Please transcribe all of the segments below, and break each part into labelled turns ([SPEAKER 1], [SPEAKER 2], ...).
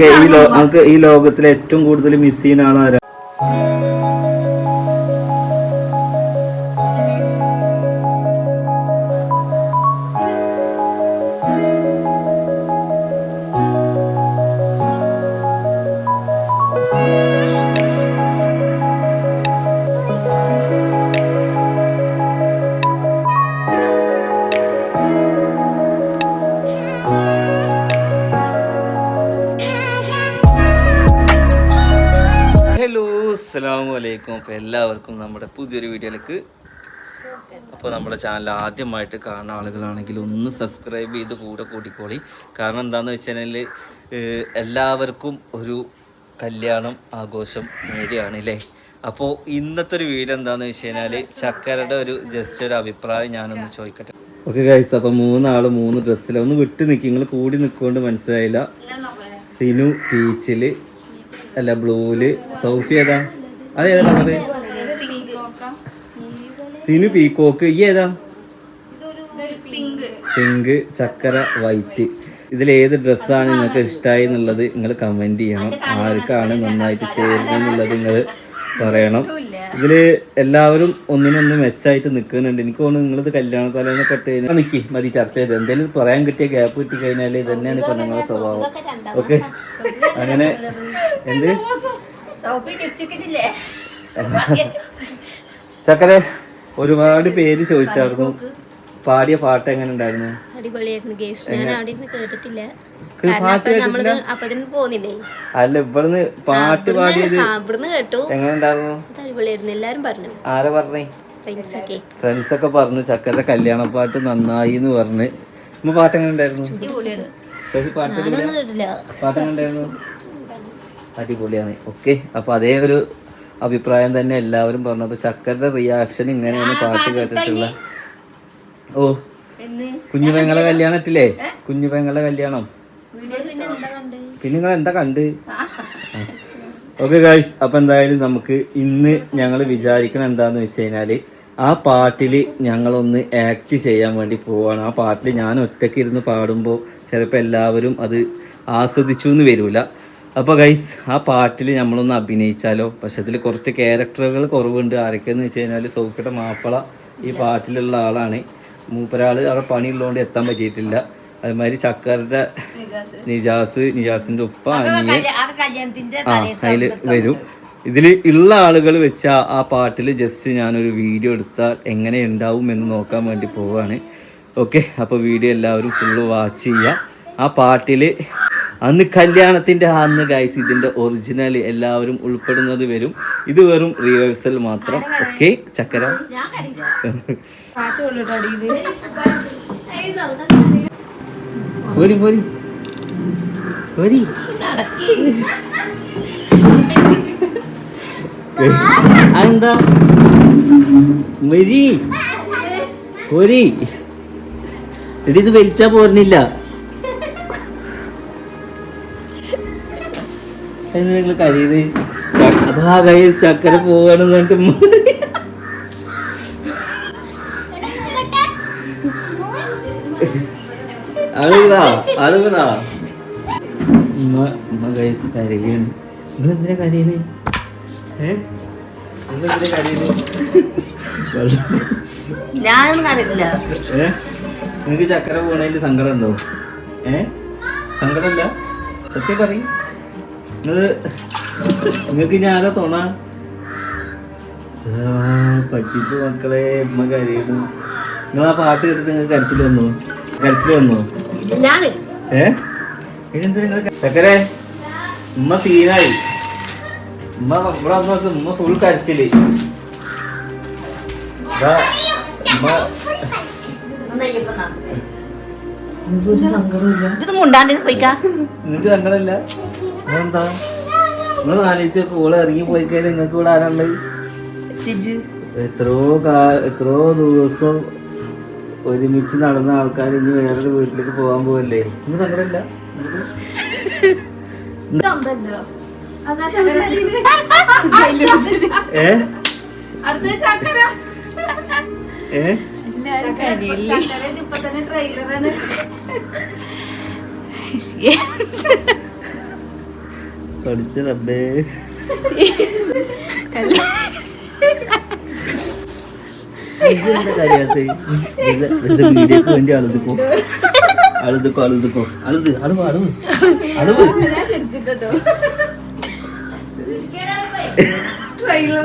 [SPEAKER 1] ഈ ലോകത്തിൽ നമുക്ക് ഈ ലോകത്തിലെ ഏറ്റവും കൂടുതൽ മിസ് ചെയ്യുന്ന ആളാരാ? അസ്സാം വലൈക്കും അപ്പോൾ എല്ലാവർക്കും നമ്മുടെ പുതിയൊരു വീഡിയോയിലേക്ക് അപ്പോൾ നമ്മുടെ ചാനൽ ആദ്യമായിട്ട് കാണുന്ന ആളുകളാണെങ്കിൽ ഒന്ന് സബ്സ്ക്രൈബ് ചെയ്ത് കൂടെ കൂട്ടിക്കോളി കാരണം എന്താണെന്ന് വെച്ച് കഴിഞ്ഞാൽ എല്ലാവർക്കും ഒരു കല്യാണം ആഘോഷം നേരെയാണ് അല്ലേ അപ്പോൾ ഇന്നത്തെ ഒരു വീഡിയോ എന്താണെന്ന് വെച്ച് കഴിഞ്ഞാൽ ചക്കരയുടെ ഒരു ജസ്റ്റ് ഒരു അഭിപ്രായം ഞാനൊന്ന് ചോദിക്കട്ടെ. ഓക്കെ ഗൈസ് അപ്പോൾ മൂന്നാൾ മൂന്ന് ഡ്രസ്സിൽ ഒന്ന് വിട്ട് നിൽക്കും നിങ്ങൾ കൂടി നിൽക്കൊണ്ട് മനസ്സിലായില്ല. സിനു ടീച്ചിൽ അല്ല ബ്ലൂൽ സൗഫി ഏതാ? അത് ഏതാ കളറ് സിനു പീക്കോക്ക്. ഈ ഏതാ? പിങ്ക് ചക്കര വൈറ്റ്. ഇതിൽ ഏത് ഡ്രസ്സാണ് നിങ്ങൾക്ക് ഇഷ്ടമായി എന്നുള്ളത് നിങ്ങൾ കമന്റ് ചെയ്യണം. ആർക്കാണ് നന്നായിട്ട് ചേരുന്നത് എന്നുള്ളത് നിങ്ങൾ പറയണം. ഇതിൽ എല്ലാവരും ഒന്നിനൊന്ന് മെച്ചായിട്ട് നിൽക്കുന്നുണ്ട് എനിക്ക് തോന്നുന്നു നിങ്ങളിത് കല്യാണ തലേന്ന് പെട്ട് കഴിഞ്ഞാൽ നിൽക്കി മതി ചർച്ച ചെയ്ത്. എന്തെങ്കിലും പറയാൻ കിട്ടിയ ഗ്യാപ്പ് കിട്ടി കഴിഞ്ഞാൽ ഇത് തന്നെയാണ് ഇപ്പം നിങ്ങളുടെ സ്വഭാവം. ഓക്കെ അങ്ങനെ എന്ത്? ചക്കരെ ഒരുപാട് പേര് ചോദിച്ചായിരുന്നു. പാടിയ പാട്ട് എങ്ങനെ ഉണ്ടായിരുന്നു?
[SPEAKER 2] അടിപൊളിയായിരുന്നു ഗേസ്. ഞാൻ അവിടെ ഇരുന്ന് കേട്ടിട്ടില്ല.
[SPEAKER 1] അല്ല ഇവിടുന്ന് പാട്ട് പാടിയത്
[SPEAKER 2] എങ്ങനെയുണ്ടായിരുന്നു ഇവിടുന്ന് കേട്ടു.
[SPEAKER 1] എങ്ങനെ ഉണ്ടായിരുന്നു?
[SPEAKER 2] അത് അടിപൊളിയായിരുന്നു. എല്ലാരും പറഞ്ഞു.
[SPEAKER 1] ആരാ പറഞ്ഞേ?
[SPEAKER 2] ഫ്രണ്ട്സ് ഒക്കെ.
[SPEAKER 1] പറഞ്ഞു ചക്കരെ കല്യാണ പാട്ട് നന്നായി എന്ന് പറഞ്ഞ്. പാട്ട് എങ്ങനെ ഉണ്ടായിരുന്നു? പാട്ട് എങ്ങനെ ഉണ്ടായിരുന്നു? അടിപൊളിയാണ്. ഓക്കെ അപ്പൊ അതേ ഒരു അഭിപ്രായം തന്നെ എല്ലാവരും പറഞ്ഞു അപ്പൊ ചക്കരുടെ റിയാക്ഷൻ ഇങ്ങനെയാണ് പാട്ട് കേട്ടിട്ടുള്ള ഓ. കുഞ്ഞു പെങ്ങളെ കല്യാണം ഇട്ടില്ലേ? കുഞ്ഞു പെങ്ങളെ കല്യാണം. പിന്നെ നിങ്ങൾ എന്താ കണ്ട്? ഓക്കെ ഗായ്സ് അപ്പൊ എന്തായാലും നമുക്ക് ഇന്ന് ഞങ്ങൾ വിചാരിക്കണം എന്താന്ന് വെച്ച് കഴിഞ്ഞാൽ ആ പാട്ടിൽ ഞങ്ങളൊന്ന് ആക്ട് ചെയ്യാൻ വേണ്ടി പോവാണ്. ആ പാട്ടിൽ ഞാൻ ഒറ്റയ്ക്ക് ഇരുന്ന് പാടുമ്പോൾ ചിലപ്പോൾ എല്ലാവരും അത് ആസ്വദിച്ചു എന്ന് വരൂല. അപ്പോൾ ഗൈസ് ആ പാട്ടിൽ നമ്മളൊന്ന് അഭിനയിച്ചാലോ? പക്ഷെ അതിൽ കുറച്ച് ക്യാരക്ടറുകൾ കുറവുണ്ട്. ആരൊക്കെയെന്ന് വെച്ച് കഴിഞ്ഞാൽ സൗഫിയുടെ മാപ്പിള ഈ പാട്ടിലുള്ള ആളാണ്. മൂപ്പരാൾ അവിടെ പണിയുള്ളതുകൊണ്ട് എത്താൻ പറ്റിയിട്ടില്ല. അതുമാതിരി ചക്കറിന്റെ നിജാസ്. നിജാസിന്റെ ഉപ്പ അനിയൻ. ആ അതിൽ വരും. ഇതിൽ ഉള്ള ആളുകൾ വെച്ച ആ- പാട്ടിൽ ജസ്റ്റ് ഞാനൊരു വീഡിയോ എടുത്താൽ എങ്ങനെ ഉണ്ടാവും എന്ന് നോക്കാൻ വേണ്ടി പോവാണ്. ഓക്കെ അപ്പോൾ വീഡിയോ എല്ലാവരും ഫുള്ള് വാച്ച് ചെയ്യുക ആ പാട്ടിൽ അന്ന് കല്യാണത്തിന്റെ അന്ന് ഗൈസ് ഇതിന്റെ ഒറിജിനൽ എല്ലാവരും ഉൾപ്പെടുന്നത് വരും. ഇത് വെറും റിഹേഴ്സൽ മാത്രം. ഓക്കെ ചക്കര? അതെന്താ? മരി ഇത് വലിച്ചാ പോരുന്നില്ല. നിങ്ങൾ കരയത് അതാ കൈ ചക്കര പോവാണെന്ന് പറഞ്ഞിട്ട് ഉമ്മ. അഴുകാ അഴുകുന്നാ ഉമ്മ ഉമ്മ കൈസ് കരയാണ്. നിങ്ങൾ എന്തിനാ കരയുന്നത് ഏ? നിങ്ങൾ എന്തിനാ കരയുന്നത്
[SPEAKER 2] ഞാനൊന്നും അറിയില്ല
[SPEAKER 1] ഏ? നിങ്ങക്ക് ചക്കര പോണതിന്റെ സങ്കടം ഉണ്ടോ? ഏ? സങ്കടമില്ല സത്യം പറയും. നിങ്ങക്ക് ഞാനാ തോണ? ആ, പറ്റിച്ചു മക്കളെ ഉമ്മ കരയുന്നു. നിങ്ങൾ ആ പാട്ട് കേട്ടിട്ട് നിങ്ങൾ കരച്ചിൽ വന്നു? കരച്ചിൽ വന്നു?
[SPEAKER 2] ഏക്കരെ
[SPEAKER 1] ഏ? ഇതെന്താ നിങ്ങൾ ചക്കരെ ഉമ്മ സീനായി ഉമ്മ ഇവിടെ വന്ന് ഉമ്മ ഫുൾ കരച്ചിൽ. സങ്കടമില്ല? അതെന്താ നിങ്ങൾ ആലോചിച്ച് ഓൾ ഇറങ്ങി പോയി കഴിഞ്ഞാൽ നിങ്ങൾക്ക് ഇവിടെ ആരാളുള്ളത് എത്രയോ കാ എത്രയോ ദിവസം ഒരുമിച്ച് നടന്ന ആൾക്കാർ ഇനി വേറൊരു വീട്ടിലേക്ക് പോകാൻ പോവല്ലേ? ഇന്ന് സങ്കടമില്ല? ഏ? ഏ? ഇത് വീഡിയോക്ക് അളുതുക്കോ അളുതുക്കോ അളുതുക്കോ അളുത് അളവ് അളവ് അളവ്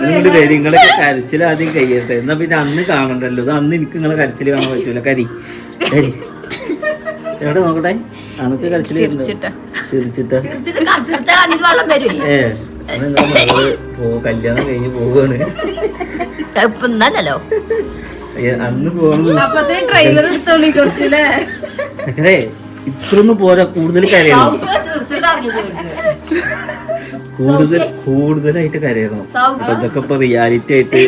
[SPEAKER 1] നിങ്ങളുടെ പേര് നിങ്ങളൊക്കെ കരച്ചിൽ ആദ്യം കയ്യട്ടെ എന്നാ പിന്നെ അന്ന് കാണണ്ടല്ലോ. അന്ന് എനിക്ക് നിങ്ങളെ കരച്ചിൽ കാണാൻ പറ്റൂല. കരി കരി. എവിടെ നോക്കട്ടെ? അനക്ക് കല്യാണം കഴിഞ്ഞ് പോവാണ്. അന്ന് പോകണം ഇത്രയൊന്നും പോരാ കൂടുതൽ കരയണം. കൂടുതൽ കൂടുതലായിട്ട് കരയണം. അപ്പൊ ഇതൊക്കെ ഇപ്പൊ റിയാലിറ്റി ആയിട്ട്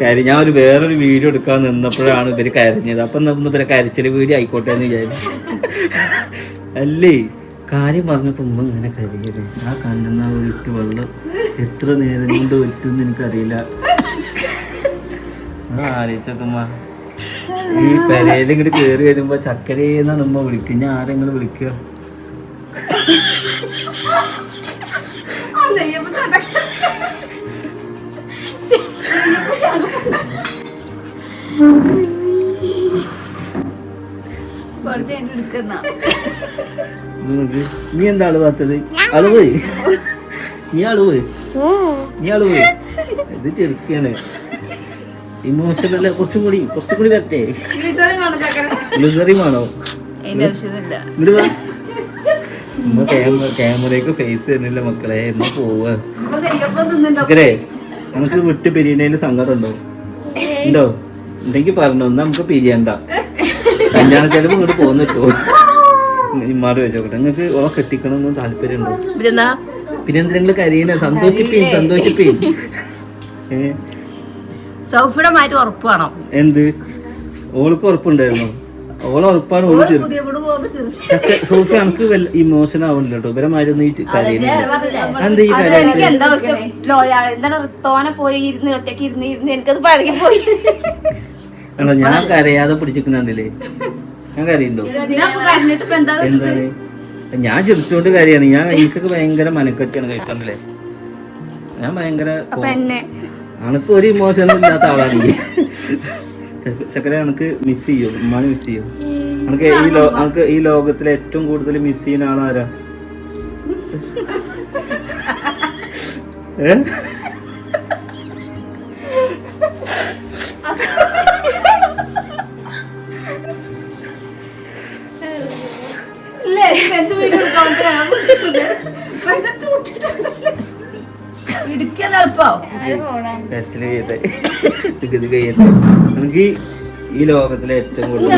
[SPEAKER 1] കരി ഞാൻ ഒരു വേറൊരു വീഡിയോ എടുക്കാൻ നിന്നപ്പോഴാണ് ഇവർ കരഞ്ഞത്. അപ്പൊ ഇവരെ കരച്ചിൽ വീഡിയോ ആയിക്കോട്ടെ എന്ന് വിചാരിച്ചു. അല്ലേ? കാര്യം പറഞ്ഞപ്പോ ഉമ്മ ഇങ്ങനെ കരുതിയത് ആ കണ്ടെന്ന ഒഴിക്ക് വെള്ളം എത്ര നേരം കൊണ്ട് ഒറ്റെന്ന് എനിക്കറിയില്ല. ആലോചിച്ചോക്കമ്മ ഈ പെരയിൽ ഇങ്ങോട്ട് കേറി വരുമ്പോ ചക്കരയെന്നാണ് ഉമ്മ വിളിക്കുക. ഞാൻ ആരെങ്കിലും വിളിക്കുക? നോക്ക്. നീ എന്താ അളവാത്തത് അളവ് നീ അളവ് നീ അളവ് ഇത് ചെറുക്കാണ്. ഇമോഷണൽ കുറച്ചും കൂടി കുറച്ചും കൂടി വരട്ടെ. ഗ്ലിസറി വേണോ
[SPEAKER 3] അതിന്റെ ആവശ്യമില്ല.
[SPEAKER 1] ഇങ്ങട് വാ. ഉമ്മ ക്യാമറ ക്യാമറയ്ക്ക് ഫേസ് തരുന്നില്ല മക്കളെ. എന്നാ പോവാ. നമുക്ക് വിട്ട് പിരിയണേൽ സങ്കടം ഉണ്ടോ? ഉണ്ടോ? ഉണ്ടെങ്കിൽ പറഞ്ഞു. നമുക്ക് പിരിയണ്ട. കല്യാണ ചെലവ് ഇങ്ങോട്ട് പോകുന്നിട്ടോ ഇമ്മാട് വെച്ചോട്ടെ നിങ്ങൾക്ക് ഓ കെട്ടിക്കണമെന്ന് താല്പര്യം ഉണ്ടോ
[SPEAKER 2] പിന്നെന്താ?
[SPEAKER 1] പിന്നെ എന്തെങ്കിലും കരീന സന്തോഷിപ്പീൻ സന്തോഷിപ്പീൻ. ഏ,
[SPEAKER 2] സൗഫിയുടെ ഉറപ്പ് വേണം.
[SPEAKER 1] എന്ത്? ഓൾക്ക് ഉറപ്പുണ്ടായിരുന്നു. ഓളെ ഉറപ്പാണ് ഓൾ സോഫി എനിക്ക് ഇമോഷൻ ആവുന്നില്ല കേട്ടോ. കരയുന്നില്ല. എന്താ ഈ
[SPEAKER 3] എനിക്ക് എന്താ വെച്ചാ ലോയാ എന്താണ് തോനെ പോയി ഇരുന്ന് ഒറ്റയ്ക്ക് ഇരുന്ന് ഇരുന്ന് എനിക്കത് പഴകി പോയി
[SPEAKER 1] എന്താ ഞാൻ കരയാതെ പിടിച്ചിരിക്കുന്നുണ്ടല്ലേ? ഞാൻ കരയുണ്ടോ എന്താണ്? ഞാൻ ചിരിച്ചുകൊണ്ട് കാര്യമാണ് ഞാൻ എനിക്കൊക്കെ ഭയങ്കര മനക്കെട്ടിയാണ് കഴിച്ചല്ലേ ഞാൻ ഭയങ്കര അനക്ക് ഒരു ഇമോഷനും ഇല്ലാത്ത ആളാണ് ചക്കര അനക്ക് മിസ് ചെയ്യോ? ഉമ്മാനെ മിസ് ചെയ്യോ? അനക്ക് ഈ ലോ അനക്ക് ഈ ലോകത്തിലെ ഏറ്റവും കൂടുതൽ മിസ് ചെയ്യുന്ന ആളാരാ? ഏ? ഇത് കഴിയട്ടെ എനിക്ക് ഈ ലോകത്തിലെ ഏറ്റവും കൂടുതൽ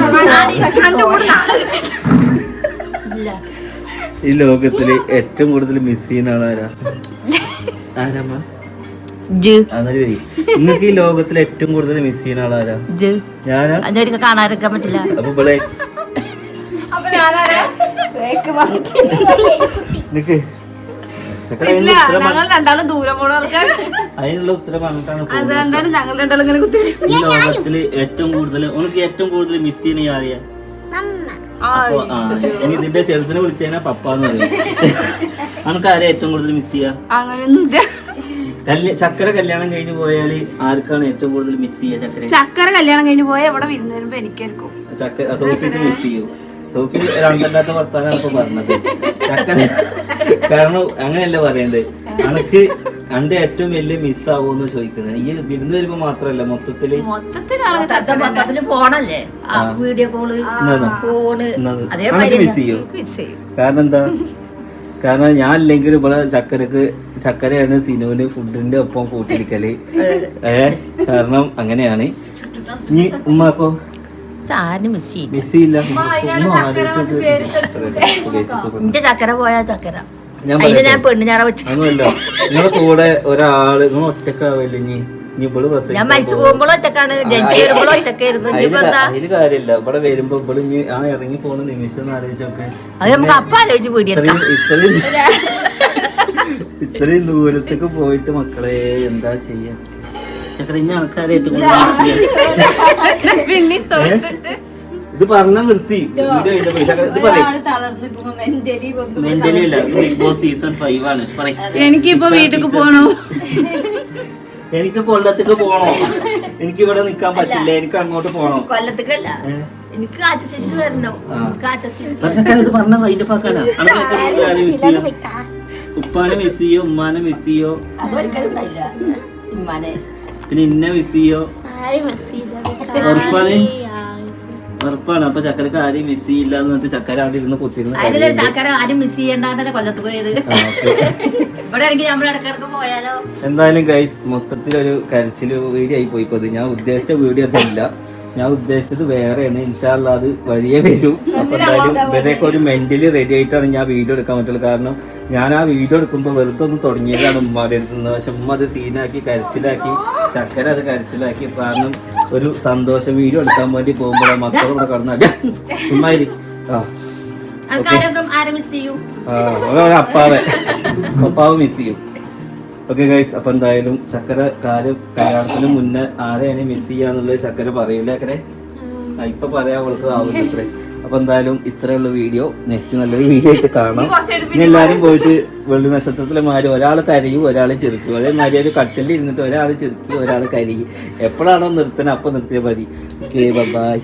[SPEAKER 1] ഈ ലോകത്തിൽ ഏറ്റവും കൂടുതൽ മിസ് ചെയ്യുന്ന ആളാരാ ആരാമ്മ? നിങ്ങൾക്ക് ഈ ലോകത്തിലെ ഏറ്റവും കൂടുതൽ മിസ് ചെയ്യുന്ന ആളാരാ
[SPEAKER 2] ജ്.
[SPEAKER 1] ഞാനാ?
[SPEAKER 2] കാണാതിരിക്കാൻ പറ്റില്ല.
[SPEAKER 1] അപ്പൊ ഇവിടെ നിക്ക്.
[SPEAKER 3] ഇല്ല
[SPEAKER 1] അതിനുള്ള ഉത്തരം
[SPEAKER 3] ഞങ്ങൾ രണ്ടാളും ദൂരം പോണ ആൾക്കാർ
[SPEAKER 1] അതിനുള്ള ഉത്തരം പറഞ്ഞിട്ടാണ്
[SPEAKER 3] അതുകൊണ്ടാണ് ഞങ്ങൾ രണ്ടാളും ഇങ്ങനെ കുത്തി
[SPEAKER 1] ഈ ലോകത്തിൽ ഏറ്റവും കൂടുതൽ ഉനക്ക് ഏറ്റവും കൂടുതൽ മിസ് ചെയ്യുന്ന ആരെയാ? അപ്പൊ ആ ഇനി ഇതിന്റെ ചെറുതിനെ വിളിച്ചതിനാ പപ്പാന്ന് പറയും. അനക്ക് ആരെ ഏറ്റവും കൂടുതൽ മിസ് ചെയ്യാ?
[SPEAKER 3] അങ്ങനെയൊന്നുമില്ല.
[SPEAKER 1] കല്യ- ചക്കര കല്യാണം കഴിഞ്ഞു പോയാൽ ആർക്കാണ് ഏറ്റവും കൂടുതൽ മിസ് ചെയ്യാ ചക്കര
[SPEAKER 3] ചക്കര കല്യാണം കഴിഞ്ഞ് പോയ എവിടെ വിരുന്ന് വരുമ്പോ എനിക്കായിരിക്കും.
[SPEAKER 1] ചക്കര സോഫിക്ക് മിസ് ചെയ്യും. സോഫി രണ്ടല്ലാത്ത വർത്താനാണ് ഇപ്പൊ പറഞ്ഞത്. ചക്കര കാരണം അങ്ങനെയല്ല പറയണ്ടത് അനക്ക് അന്റെ ഏറ്റവും വലിയ മിസ് ആവുമെന്ന് ചോദിക്കുന്നത്. ഈ വിരുന്ന് വരുമ്പോ മാത്രല്ല
[SPEAKER 2] മൊത്തത്തിൽ ഫോണല്ലേ. വീഡിയോ കോൾ
[SPEAKER 1] എന്നാ?
[SPEAKER 2] ഫോണ്
[SPEAKER 1] എന്നാ? അനക്ക് മിസ് ചെയ്യും? കാരണം എന്താ? കാരണം ഞാൻ ഇല്ലെങ്കിൽ ഇവിടെ ചക്കരക്ക് ചക്കരയാണ് സിനുവിന് ഫുഡിന്റെ ഒപ്പം കൂട്ടിയിരിക്കൽ. ഏ കാരണം അങ്ങനെയാണ്. ഇനി ഉമ്മാക്കോ?
[SPEAKER 2] ആരും മിസ് ചെയ്യും
[SPEAKER 1] മിസ് ചെയ്യില്ല ഒന്നും ആലോചിച്ചോക്ക്
[SPEAKER 2] എന്റെ ചക്കര പോയാ. ചക്കര.
[SPEAKER 1] ഞാൻ
[SPEAKER 2] അതിന് വെച്ചു
[SPEAKER 1] നിങ്ങളെ കൂടെ ഒരാൾ നിങ്ങൾ ഒറ്റക്കാവില്ല ഇനി?
[SPEAKER 2] ഞാൻ മരിച്ചു
[SPEAKER 1] പോകും.
[SPEAKER 2] പോകുമ്പോഴും ഒറ്റക്കാണ്. ജനിച്ചു വരുമ്പോഴും ഒറ്റക്കായിരുന്നു.
[SPEAKER 1] അതിന്
[SPEAKER 2] ഇനിയിപ്പോ എന്താ?
[SPEAKER 1] കാര്യമില്ല. ഇവിടെ വരുമ്പോ ഇവിടെ ഇനി ആ ഇറങ്ങി പോകുന്ന നിമിഷം ഒന്ന് ആലോചിച്ചോക്കെ
[SPEAKER 2] അത് നമുക്ക് അപ്പ ആലോചിച്ച്
[SPEAKER 1] ഇത്രയും ദൂരത്തേക്ക് പോയിട്ട് മക്കളെ എന്താ ചെയ്യാ? ചക്കര ആൾക്കാരായിട്ട്? ഇത് പറഞ്ഞ നിർത്തി. മെന്റലി അല്ല ബിഗ് ബോസ് സീസൺ ഫൈവ് ആണ്.
[SPEAKER 3] എനിക്കിപ്പോ
[SPEAKER 1] വീട്ടിൽ
[SPEAKER 3] പോണോ?
[SPEAKER 1] എനിക്ക് കൊല്ലത്തേക്ക് പോണോ? എനിക്ക് ഇവിടെ നിക്കാൻ പറ്റില്ല. എനിക്ക് അങ്ങോട്ട് പോണോ?
[SPEAKER 2] കൊല്ലത്തേക്കല്ല? എനിക്ക്
[SPEAKER 1] ഉപ്പാനെ മിസ് ചെയ്യോ? ഉമ്മാനെ മിസ് ചെയ്യോ?
[SPEAKER 2] അതൊരിക്കലും ഉമ്മാനെ.
[SPEAKER 1] പിന്നെ ഇന്ന മിസ് ചെയ്യോ? ഉറപ്പാണ്. ഉറപ്പാണ്? അപ്പൊ ചക്കരക്ക് ആരെയും മിസ് ചെയ്യില്ല എന്ന് പറഞ്ഞിട്ട് ചക്കര അവിടെ ഇരുന്ന് കുത്തിരുന്നു കരയുന്നുണ്ട്.
[SPEAKER 2] ആരും മിസ് ചെയ്യണ്ടാന്നല്ലേ കൊല്ലത്ത് പോയത്?
[SPEAKER 1] ആ,
[SPEAKER 2] ഇവിടെ നമ്മൾ ഇടക്കിടക്ക് പോയാലോ?
[SPEAKER 1] എന്തായാലും ഗൈസ് മൊത്തത്തിലൊരു കരച്ചിൽ വീഡിയോ ആയി പോയിപ്പോ ഞാൻ ഉദ്ദേശിച്ച വീഡിയോ അതല്ല ഞാൻ ഉദ്ദേശിച്ചത് വേറെയാണ്. ഇൻഷാല്ല അത് വഴിയേ വരും. അപ്പൊ എന്തായാലും ഇവരെയൊക്കെ ഒരു മെന്റലി റെഡി ആയിട്ടാണ് ഞാൻ വീഡിയോ എടുക്കാൻ പറ്റുള്ളൂ. കാരണം ഞാൻ ആ വീഡിയോ എടുക്കുമ്പോൾ വെറുതെ ഒന്ന് തുടങ്ങിയതാണ് ഉമ്മാടെ അടുത്തുനിന്ന് പക്ഷെ ഉമ്മ അത് സീനാക്കി കരച്ചിലാക്കി. ചക്കര അത് കരച്ചിലാക്കി. കാരണം ഒരു സന്തോഷ വീഡിയോ എടുക്കാൻ വേണ്ടി പോകുമ്പോൾ മക്കളും ഇവിടെ കടന്നാൽ ഉമ്മാരി. ആ.
[SPEAKER 2] ആൾക്കാരൊക്കെ ആരും മിസ് ചെയ്യും?
[SPEAKER 1] ആ, ഒരു അപ്പാവെ. അപ്പാവ് മിസ് ചെയ്യും. ഓക്കെ ഗൈസ് അപ്പൊ എന്തായാലും ചക്കര കാര്യം കല്യാണത്തിന് മുന്നേ ആരെയാണ് മിസ് ചെയ്യാന്നുള്ളത് ചക്കര പറയില്ല അക്കരെ? ഇപ്പൊ പറയാ അവൾക്ക് ആവുന്നത്രേ അപ്പൊ എന്തായാലും ഇത്രയുള്ള വീഡിയോ. നെക്സ്റ്റ് നല്ലൊരു വീഡിയോ ആയിട്ട് കാണാം. ഇനി എല്ലാരും പോയിട്ട് വെള്ളി നക്ഷത്രത്തിലെ മാരി ഒരാൾ കരയും ഒരാൾ ചിരിക്കും അതേമാതിരി ഒരു കട്ടിലിൽ ഇരുന്നിട്ട് ഒരാൾ ചിരിക്കും ഒരാൾ കരയും. എപ്പോഴാണോ നിർത്തണം അപ്പൊ നിർത്തിയാൽ മതി. Okay bye